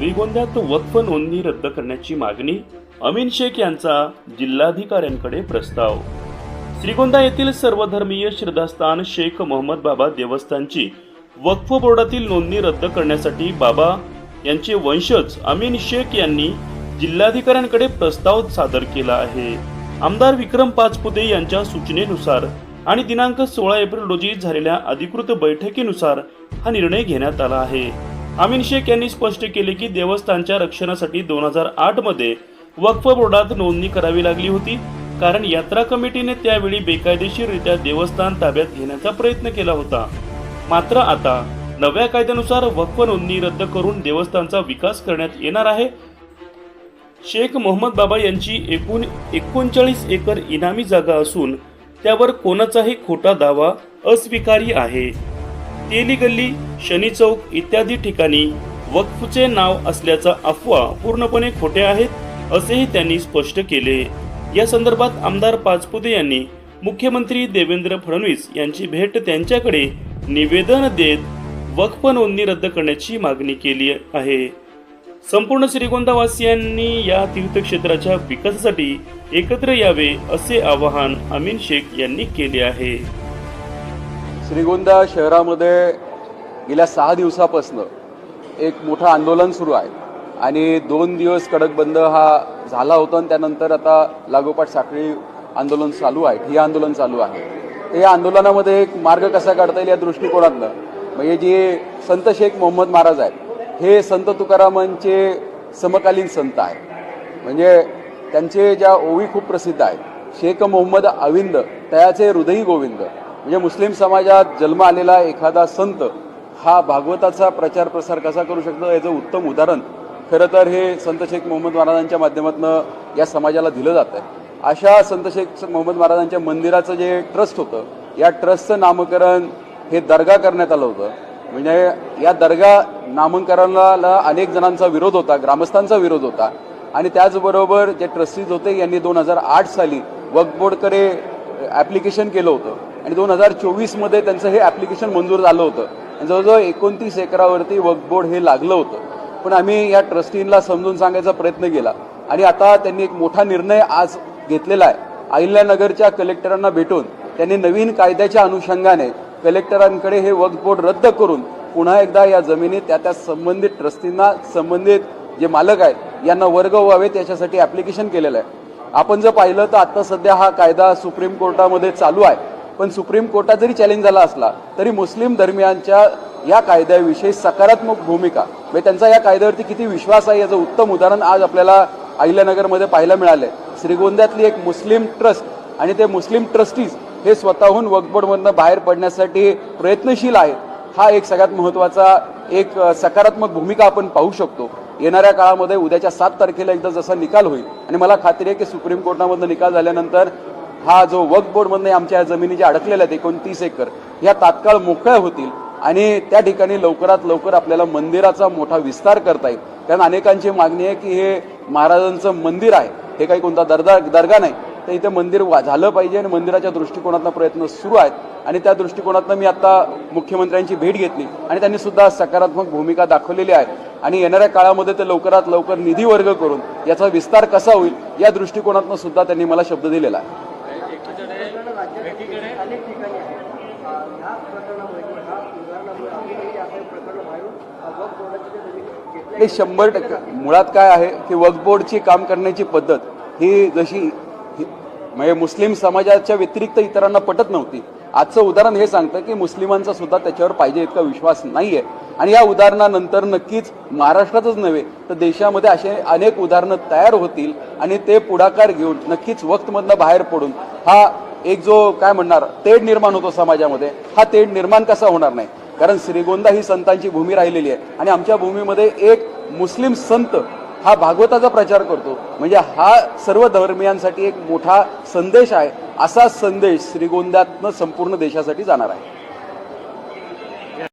श्रीगोंद्यात वक्फ नोंदणी रद्द करण्याची मागणी अमीन शेख यांचा जिल्हाधिकाऱ्यांकडे प्रस्ताव. श्रीगोंदा येथील सर्वधर्मीय श्रद्धास्थान शेख मोहम्मद बाबा देवस्थानची वक्फ बोर्डातील नोंदणी रद्द करण्यासाठी बाबा यांचे वंशज अमीन शेख यांनी जिल्हाधिकाऱ्यांकडे प्रस्ताव सादर केला आहे. आमदार विक्रम पाचपुते यांच्या सूचनेनुसार आणि दिनांक सोळा एप्रिल रोजी झालेल्या अधिकृत बैठकीनुसार हा निर्णय घेण्यात आला आहे. अमीन शेख यांनी स्पष्ट केले की देवस्थानच्या रक्षणासाठी दोन हजार आठमध्ये वक्फ बोर्डात नोंदणी करावी लागली होती. कारण यात्रा कमिटीने त्यावेळी बेकायदेशीररित्या देवस्थान ताब्यात घेण्याचा प्रयत्न केला होता. मात्र आता नव्या कायद्यानुसार वक्फ नोंदणी रद्द करून देवस्थानचा विकास करण्यात येणार आहे. शेख मोहम्मद बाबा यांची एकूण एकोणचाळीस एकर इनामी जागा असून त्यावर कोणाचाही खोटा दावा अस्वीकार्य आहे. तेली गल्ली शनी चौक इत्यादी ठिकाणी वक्फचे नाव असल्याचा अफवा पूर्णपणे खोटे आहेत असेही त्यांनी स्पष्ट केले. या संदर्भात आमदार पाचपुते यांनी मुख्यमंत्री देवेंद्र फडणवीस यांची भेट त्यांच्याकडे निवेदन देत वक्फ नोंदणी रद्द करण्याची मागणी केली आहे. संपूर्ण श्रीगोंदावासियांनी या तीर्थक्षेत्राच्या विकासासाठी एकत्र यावे असे आवाहन अमीन शेख यांनी केले आहे. श्रीगोंदा शहरामध्ये गेल्या सहा दिवसापासनं एक मोठं आंदोलन सुरू आहे. आणि दोन दिवस कडक बंद हा झाला होता आणि त्यानंतर आता लागोपाठ साखळी आंदोलन चालू आहे ठिय्या आंदोलन चालू आहे. तर या आंदोलनामध्ये एक मार्ग कसा काढता येईल या दृष्टिकोनातनं म्हणजे जे संत शेख मोहम्मद महाराज आहेत हे संत तुकारामांचे समकालीन संत आहेत. म्हणजे त्यांचे ज्या ओवी खूप प्रसिद्ध आहेत. शेख मोहम्मद अविंद त्याचे हृदयी गोविंद. म्हणजे मुस्लिम समाजात जन्म आलेला एखादा संत हा भागवताचा प्रचार प्रसार कसा करू शकतो याचं उत्तम उदाहरण खरं तर हे संत शेख मोहम्मद महाराजांच्या माध्यमातून या समाजाला दिलं जातं अशा संत शेख मोहम्मद महाराजांच्या मंदिराचं जे ट्रस्ट होतं या ट्रस्टचं नामकरण हे दर्गा करण्यात आलं होतं. म्हणजे या दर्गा नामकरणाला अनेक जणांचा विरोध होता ग्रामस्थांचा विरोध होता. आणि त्याचबरोबर जे ट्रस्टीज होते यांनी दोन हजार आठ साली वक्फ बोर्डकडे ॲप्लिकेशन केलं होतं. आणि दोन हजार चोवीसमध्ये त्यांचं हे ॲप्लिकेशन मंजूर झालं होतं. आणि जवळजवळ एकोणतीस एकरावरती वक्फ बोर्ड हे लागलं होतं. पण आम्ही या ट्रस्टींना समजून सांगायचा प्रयत्न केला. आणि आता त्यांनी एक मोठा निर्णय आज घेतलेला आहे. अहिल्यानगरच्या कलेक्टरांना भेटून त्यांनी नवीन कायद्याच्या अनुषंगाने कलेक्टरांकडे हे वक्फ बोर्ड रद्द करून पुन्हा एकदा या जमिनीत त्या त्या संबंधित ट्रस्टींना संबंधित जे मालक आहेत यांना वर्ग व्हावेत याच्यासाठी ॲप्लिकेशन केलेलं आहे. आपण जर पाहिलं तर आता सध्या हा कायदा सुप्रीम कोर्टामध्ये चालू आहे. पण सुप्रीम कोर्टात जरी चॅलेंज झाला असला तरी मुस्लिम धर्मियांच्या या कायद्याविषयी सकारात्मक भूमिका म्हणजे त्यांचा या कायद्यावरती किती विश्वास आहे याचं उत्तम उदाहरण आज आपल्याला अहिल्यानगरमध्ये पाहायला मिळालंय. श्रीगोंद्यातली एक मुस्लिम ट्रस्ट आणि ते मुस्लिम ट्रस्टीज हे स्वतःहून वकबोर्डमधनं बाहेर पडण्यासाठी प्रयत्नशील आहेत. हा एक सगळ्यात महत्त्वाचा एक सकारात्मक भूमिका आपण पाहू शकतो. येणाऱ्या काळामध्ये उद्याच्या सात तारखेला एकदा जसा निकाल होईल आणि मला खात्री आहे की सुप्रीम कोर्टामधनं निकाल झाल्यानंतर हा जो वक्फ बोर्डमधनं आमच्या या जमिनी ज्या अडकलेल्या आहेत एकोणतीस एकर ह्या तात्काळ मोकळ्या होतील आणि त्या ठिकाणी लवकरात लवकर आपल्याला मंदिराचा मोठा विस्तार करता येईल. कारण अनेकांची मागणी आहे की हे महाराजांचं मंदिर आहे हे काही कोणता दर्दा दर्गा नाही. तर इथे मंदिर वा- झालं पाहिजे आणि मंदिराच्या दृष्टिकोनातनं प्रयत्न सुरू आहेत. आणि त्या दृष्टिकोनातनं मी आता मुख्यमंत्र्यांची भेट घेतली आणि त्यांनी सुद्धा सकारात्मक भूमिका दाखवलेली आहे. आणि येणाऱ्या काळामध्ये ते लवकरात लवकर निधी वर्ग करून याचा विस्तार कसा होईल या दृष्टिकोनातनं सुद्धा त्यांनी मला शब्द दिलेला आहे अनेक ठिकाणी आहे ह्या प्रकरणामुळे किंवा ह्या उदाहरणामुळे आणखी काही असं प्रकरण बाहेरून वक्फ बोर्डाची जे जमिनी घेतल्या नाही शंभर टक्के. मुळात काय आहे की वक्फ बोर्डची काम करण्याची पद्धत ही जशी म्हणजे मुस्लिम समाजाच्या व्यतिरिक्त इतरांना पटत नव्हती. आजचं उदाहरण हे सांगतं की मुस्लिमांचा सुद्धा त्याच्यावर पाहिजे इतका विश्वास नाहीये. आणि या उदाहरणानंतर नक्कीच महाराष्ट्रातच नव्हे तर देशामध्ये असे अनेक उदाहरणं तयार होतील आणि ते पुढाकार घेऊन नक्कीच वक्तमधनं बाहेर पडून हा एक जो काय म्हणणार तेढ निर्माण होतो समाजामध्ये हा तेढ निर्माण कसा होणार नाही? कारण श्रीगोंदा ही संतांची भूमी राहिलेली आहे. आणि आमच्या भूमीमध्ये एक मुस्लिम संत हा भागवताचा प्रचार करतो. म्हणजे हा सर्व धर्मियांसाठी एक मोठा संदेश आहे. असा संदेश श्रीगोंद्यातनं संपूर्ण देशासाठी जाणार आहे.